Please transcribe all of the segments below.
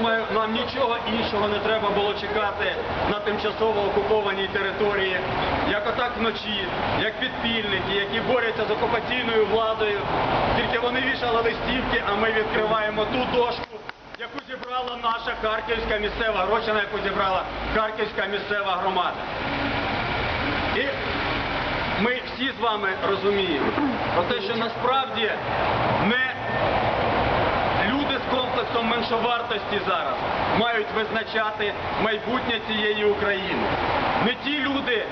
думаю, нам нічого іншого не треба було чекати на тимчасово окупованій території, як отак вночі, як підпільники, які борються з окупаційною владою. Тільки вони вішали листівки, а ми відкриваємо ту дошку, яку зібрала наша харківська місцева гроші, на яку зібрала харківська місцева громада. І ми всі з вами розуміємо про те, що насправді не меншовартості зараз мають визначати майбутнє цієї України. Не ті люди,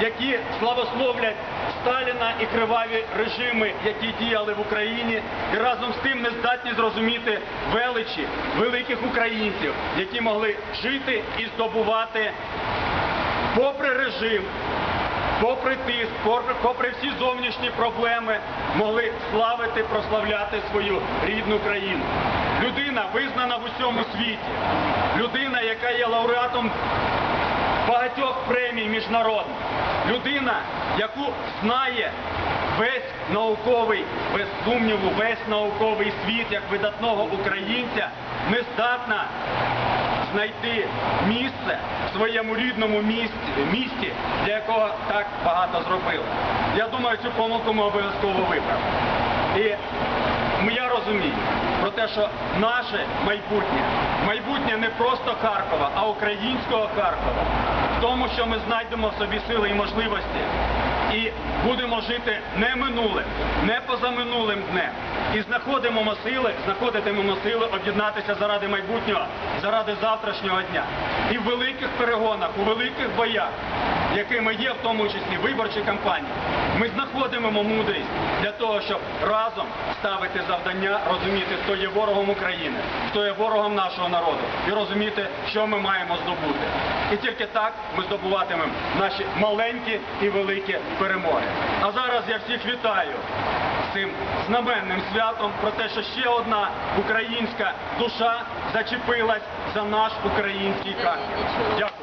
які славословлять Сталіна і криваві режими, які діяли в Україні, і разом з тим не здатні зрозуміти величі великих українців, які могли жити і здобувати попри режим, попри тиск, попри всі зовнішні проблеми, могли славити, прославляти свою рідну країну. Людина визнана в усьому світі, людина, яка є лауреатом багатьох премій міжнародних, людина, яку знає весь науковий, без сумніву, весь науковий світ як видатного українця, не здатна знайти місце в своєму рідному місті, місті, для якого так багато зробили. Я думаю, цю помилку ми обов'язково виправимо. І м- я розумію про те, що наше майбутнє, майбутнє не просто Харкова, а українського Харкова, в тому, що ми знайдемо в собі сили і можливості і будемо жити не минулим, не позаминулим днем. І знаходимо сили, знаходитимемо сили об'єднатися заради майбутнього, заради завтрашнього дня. І в великих перегонах, у великих боях, якими є в тому числі виборчі кампанії, ми знаходимо мудрість для того, щоб разом ставити завдання, розуміти, хто є ворогом України, хто є ворогом нашого народу, і розуміти, що ми маємо здобути. І тільки так ми здобуватимемо наші маленькі і великі перемоги. А зараз я всіх вітаю цим знаменним святом про те, що ще одна українська душа зачепилась за наш український Харків. Дякую.